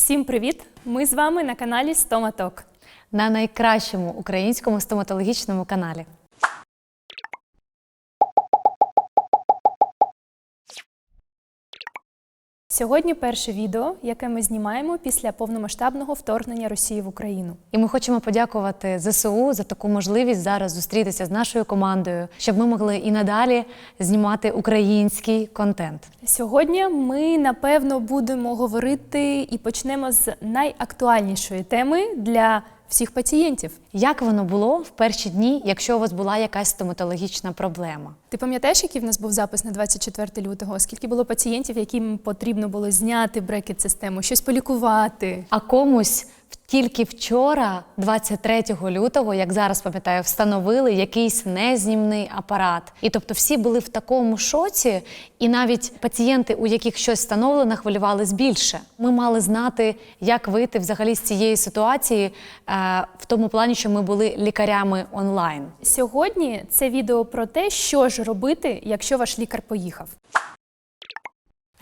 Всім привіт! Ми з вами на каналі Стоматок. на найкращому українському стоматологічному каналі. Сьогодні перше відео, яке ми знімаємо після повномасштабного вторгнення Росії в Україну. І ми хочемо подякувати ЗСУ за таку можливість зараз зустрітися з нашою командою, щоб ми могли і надалі знімати український контент. Сьогодні ми напевно будемо говорити і почнемо з найактуальнішої теми для всіх пацієнтів. Як воно було в перші дні, якщо у вас була якась стоматологічна проблема? Ти пам'ятаєш, який в нас був запис на 24 лютого? Скільки було пацієнтів, яким потрібно було зняти брекет систему, щось полікувати? А комусь тільки вчора, 23 лютого, як зараз пам'ятаю, встановили якийсь незнімний апарат. І тобто всі були в такому шоці, і навіть пацієнти, у яких щось встановлено, хвилювались більше. Ми мали знати, як вийти взагалі з цієї ситуації, е, в тому плані, що ми були лікарями онлайн. Сьогодні це відео про те, що ж робити, якщо ваш лікар поїхав.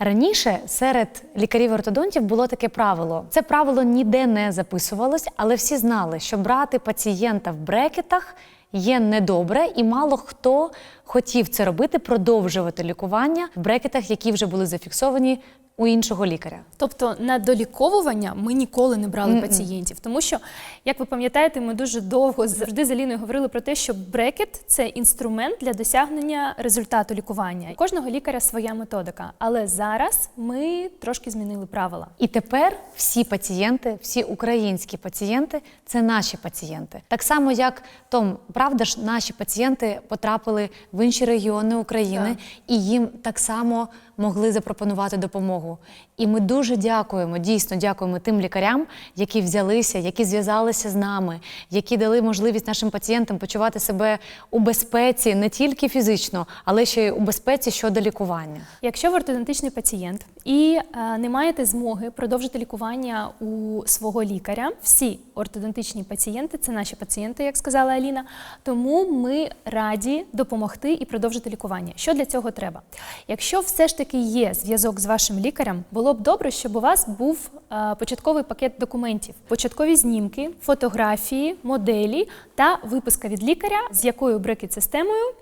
Раніше серед лікарів-ортодонтів було таке правило. Це правило ніде не записувалось, але всі знали, що брати пацієнта в брекетах є недобре, і мало хто хотів це робити, продовжувати лікування в брекетах, які вже були зафіксовані у іншого лікаря. Тобто на доліковування ми ніколи не брали пацієнтів, тому що, як ви пам'ятаєте, ми дуже довго завжди з Аліною говорили про те, що брекет це інструмент для досягнення результату лікування. У кожного лікаря своя методика. Але зараз ми трошки змінили правила. І тепер всі пацієнти, всі українські пацієнти це наші пацієнти. Так само, як Том, правда ж, наші пацієнти потрапили в інші регіони України, Так. і їм так само могли запропонувати допомогу. І ми дуже дякуємо, дійсно дякуємо тим лікарям, які взялися, які зв'язалися з нами, які дали можливість нашим пацієнтам почувати себе у безпеці не тільки фізично, але ще й у безпеці щодо лікування. Якщо ви ортодонтичний пацієнт і е, не маєте змоги продовжити лікування у свого лікаря, всі ортодонтичні пацієнти це наші пацієнти, як сказала Аліна. Тому ми раді допомогти і продовжити лікування. Що для цього треба? Якщо все ж таки є зв'язок з вашим лікарем, було б добре, щоб у вас був е, початковий пакет документів, початкові знімки, фотографії, моделі та виписка від лікаря, з якою брекет-системою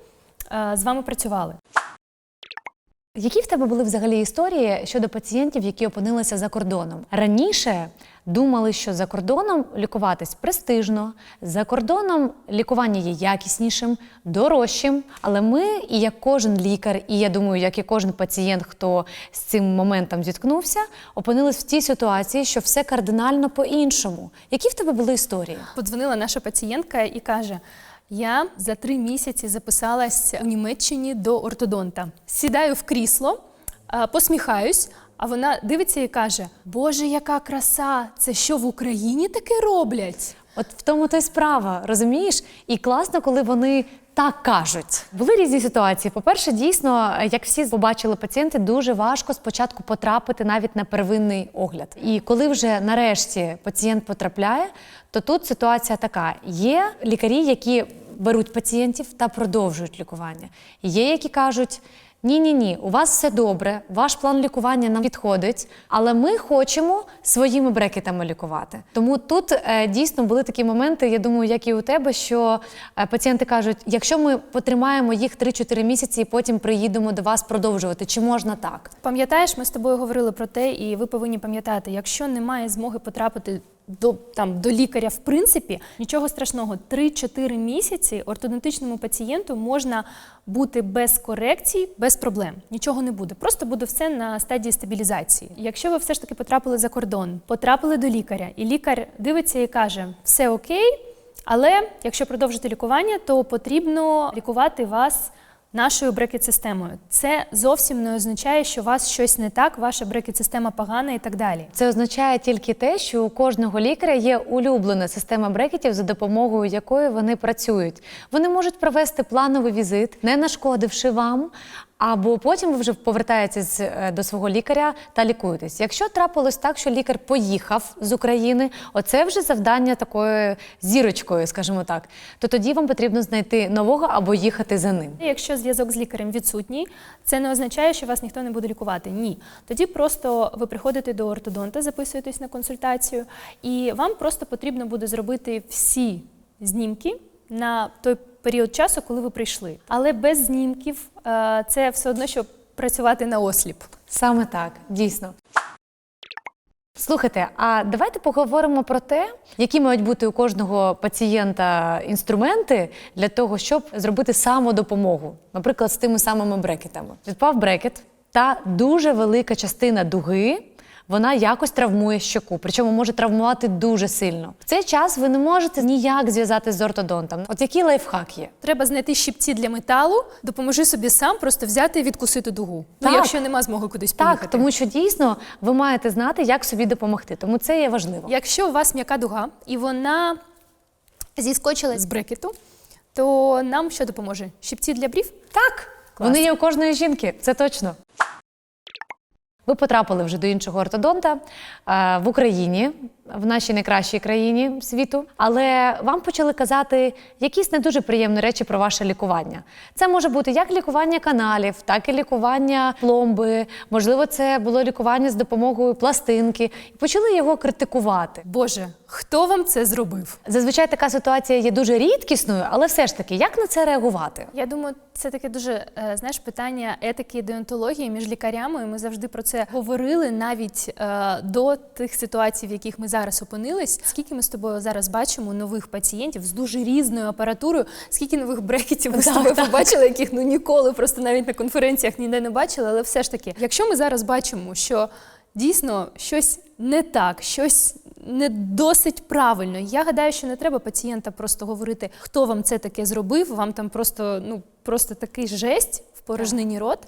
е, з вами працювали. Які в тебе були взагалі історії щодо пацієнтів, які опинилися за кордоном? Раніше думали, що за кордоном лікуватись престижно, за кордоном лікування є якіснішим, дорожчим. Але ми, і як кожен лікар, і я думаю, як і кожен пацієнт, хто з цим моментом зіткнувся, опинились в тій ситуації, що все кардинально по-іншому. Які в тебе були історії? Подзвонила наша пацієнтка і каже: Я за три місяці записалась у Німеччині до ортодонта. Сідаю в крісло, посміхаюсь. А вона дивиться і каже: Боже, яка краса! Це що в Україні таке роблять? От в тому то й справа, розумієш? І класно, коли вони так кажуть. Були різні ситуації. По-перше, дійсно, як всі побачили пацієнти, дуже важко спочатку потрапити навіть на первинний огляд. І коли вже нарешті пацієнт потрапляє, то тут ситуація така: є лікарі, які беруть пацієнтів та продовжують лікування. Є, які кажуть. Ні, ні, ні, у вас все добре, ваш план лікування нам підходить, але ми хочемо своїми брекетами лікувати. Тому тут е, дійсно були такі моменти, я думаю, як і у тебе, що е, пацієнти кажуть: якщо ми потримаємо їх 3-4 місяці і потім приїдемо до вас продовжувати, чи можна так? Пам'ятаєш, ми з тобою говорили про те, і ви повинні пам'ятати, якщо немає змоги потрапити до, там, до лікаря, в принципі, нічого страшного. 3-4 місяці ортодонтичному пацієнту можна бути без корекцій, без проблем. Нічого не буде. Просто буде все на стадії стабілізації. Якщо ви все ж таки потрапили за кордон, потрапили до лікаря, і лікар дивиться і каже, все окей, але якщо продовжити лікування, то потрібно лікувати вас нашою брекет-системою. Це зовсім не означає, що у вас щось не так, ваша брекет-система погана і так далі. Це означає тільки те, що у кожного лікаря є улюблена система брекетів, за допомогою якої вони працюють. Вони можуть провести плановий візит, не нашкодивши вам, Або потім ви вже повертаєтесь е, до свого лікаря та лікуєтесь. Якщо трапилось так, що лікар поїхав з України, оце вже завдання такою зірочкою, скажімо так, то тоді вам потрібно знайти нового або їхати за ним. Якщо зв'язок з лікарем відсутній, це не означає, що вас ніхто не буде лікувати. Ні. Тоді просто ви приходите до ортодонта, записуєтесь на консультацію, і вам просто потрібно буде зробити всі знімки на той період часу, коли ви прийшли. Але без знімків е, це все одно, що працювати на осліп. Саме так, дійсно. Слухайте, а давайте поговоримо про те, які мають бути у кожного пацієнта інструменти для того, щоб зробити самодопомогу, наприклад, з тими самими брекетами. Відпав брекет, та дуже велика частина дуги. Вона якось травмує щоку, причому може травмувати дуже сильно. В цей час ви не можете ніяк зв'язати з ортодонтом. От який лайфхак є? Треба знайти щипці для металу, допоможи собі сам просто взяти і відкусити дугу. Ну, якщо нема змоги кудись Так, поїхати. тому що дійсно ви маєте знати, як собі допомогти. Тому це є важливо. Якщо у вас м'яка дуга і вона зіскочила з брекету, то нам що допоможе? Щипці для брів? Так, Клас. вони є у кожної жінки, це точно. Ви потрапили вже до іншого ортодонта е, в Україні, в нашій найкращій країні світу, але вам почали казати якісь не дуже приємні речі про ваше лікування. Це може бути як лікування каналів, так і лікування пломби. Можливо, це було лікування з допомогою пластинки. І почали його критикувати. Боже, хто вам це зробив? Зазвичай така ситуація є дуже рідкісною, але все ж таки, як на це реагувати? Я думаю, це таке дуже е, знаєш питання етики і деонтології між лікарями. і Ми завжди про це говорили навіть е, до тих ситуацій, в яких ми зараз опинились. Скільки ми з тобою зараз бачимо нових пацієнтів з дуже різною апаратурою, скільки нових брекетів ми з тобою побачили, яких ну ніколи просто навіть на конференціях ніде не бачили. Але все ж таки, якщо ми зараз бачимо, що дійсно щось не так, щось не досить правильно. Я гадаю, що не треба пацієнта просто говорити, хто вам це таке зробив. Вам там просто ну просто такий жесть порожнині рот.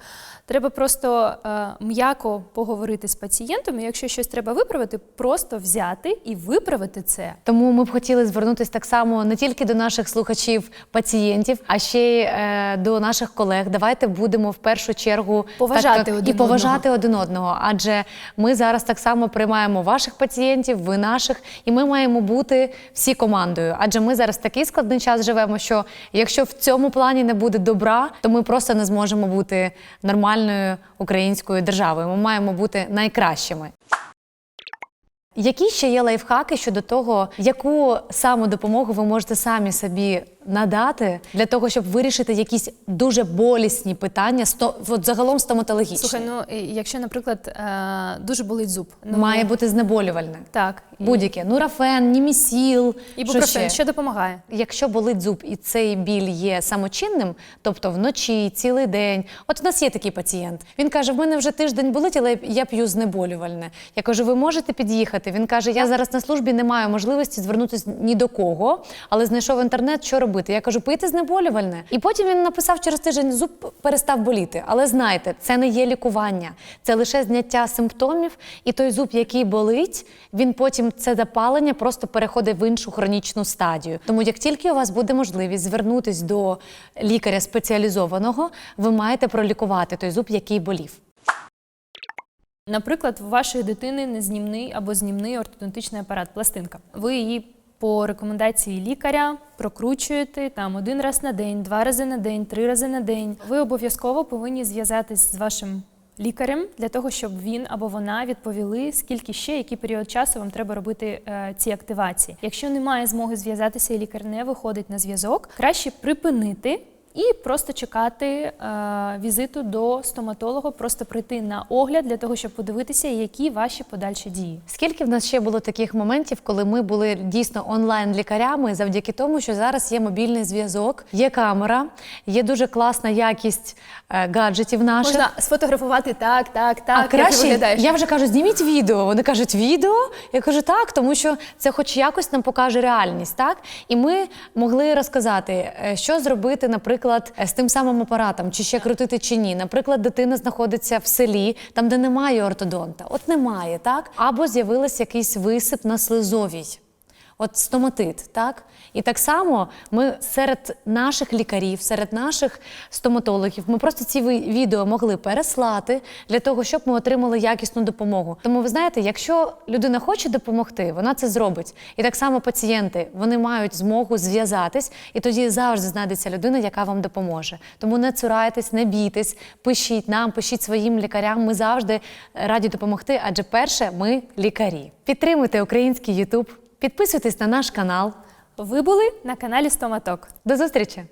Треба просто е, м'яко поговорити з пацієнтом. і Якщо щось треба виправити, просто взяти і виправити це. Тому ми б хотіли звернутися так само не тільки до наших слухачів, пацієнтів, а ще й е, до наших колег. Давайте будемо в першу чергу Поважати так, один і поважати один одного. Адже ми зараз так само приймаємо ваших пацієнтів, ви наших, і ми маємо бути всі командою. Адже ми зараз такий складний час живемо, що якщо в цьому плані не буде добра, то ми просто не зможемо бути нормальною українською державою. Ми маємо бути найкращими. Які ще є лайфхаки щодо того, яку самодопомогу ви можете самі собі надати для того, щоб вирішити якісь дуже болісні питання, сто от загалом стоматологічні? Слухай, ну якщо, наприклад, е, дуже болить зуб, ну Має бути знеболювальне. так Будь-яке нурафен, німісіл, що ібупрофен, ще? що допомагає. Якщо болить зуб і цей біль є самочинним, тобто вночі, цілий день. От у нас є такий пацієнт. Він каже: в мене вже тиждень болить, але я п'ю знеболювальне. Я кажу, ви можете під'їхати? Він каже: Я зараз на службі не маю можливості звернутися ні до кого, але знайшов інтернет, що робити. Я кажу, пийте знеболювальне. І потім він написав через тиждень, зуб перестав боліти. Але знайте, це не є лікування, це лише зняття симптомів. І той зуб, який болить, він потім це запалення просто переходить в іншу хронічну стадію. Тому як тільки у вас буде можливість звернутись до лікаря спеціалізованого, ви маєте пролікувати той зуб, який болів. Наприклад, у вашої дитини незнімний або знімний ортодонтичний апарат, пластинка. Ви її по рекомендації лікаря прокручуєте там один раз на день, два рази на день, три рази на день. Ви обов'язково повинні зв'язатись з вашим лікарем для того, щоб він або вона відповіли, скільки ще, який період часу вам треба робити е, ці активації. Якщо немає змоги зв'язатися і лікар не виходить на зв'язок, краще припинити. І просто чекати е, візиту до стоматолога, просто прийти на огляд для того, щоб подивитися, які ваші подальші дії. Скільки в нас ще було таких моментів, коли ми були дійсно онлайн лікарями, завдяки тому, що зараз є мобільний зв'язок, є камера, є дуже класна якість е, гаджетів наших. Можна сфотографувати так, так, так. а як ти краще виглядаєш. я вже кажу, зніміть відео. Вони кажуть, відео. Я кажу, так, тому що це, хоч якось, нам покаже реальність, так і ми могли розказати, е, що зробити, наприклад, е, з тим самим апаратом, чи ще крутити, чи ні. Наприклад, дитина знаходиться в селі, там, де немає ортодонта. От немає, так або з'явився якийсь висип на слизовій. От стоматит, так? І так само ми серед наших лікарів, серед наших стоматологів, ми просто ці відео могли переслати для того, щоб ми отримали якісну допомогу. Тому ви знаєте, якщо людина хоче допомогти, вона це зробить. І так само пацієнти вони мають змогу зв'язатись, і тоді завжди знайдеться людина, яка вам допоможе. Тому не цурайтесь, не бійтесь, пишіть нам, пишіть своїм лікарям. Ми завжди раді допомогти. Адже перше, ми лікарі. Підтримуйте український Ютуб, підписуйтесь на наш канал. Ви були на каналі Стоматок. До зустрічі!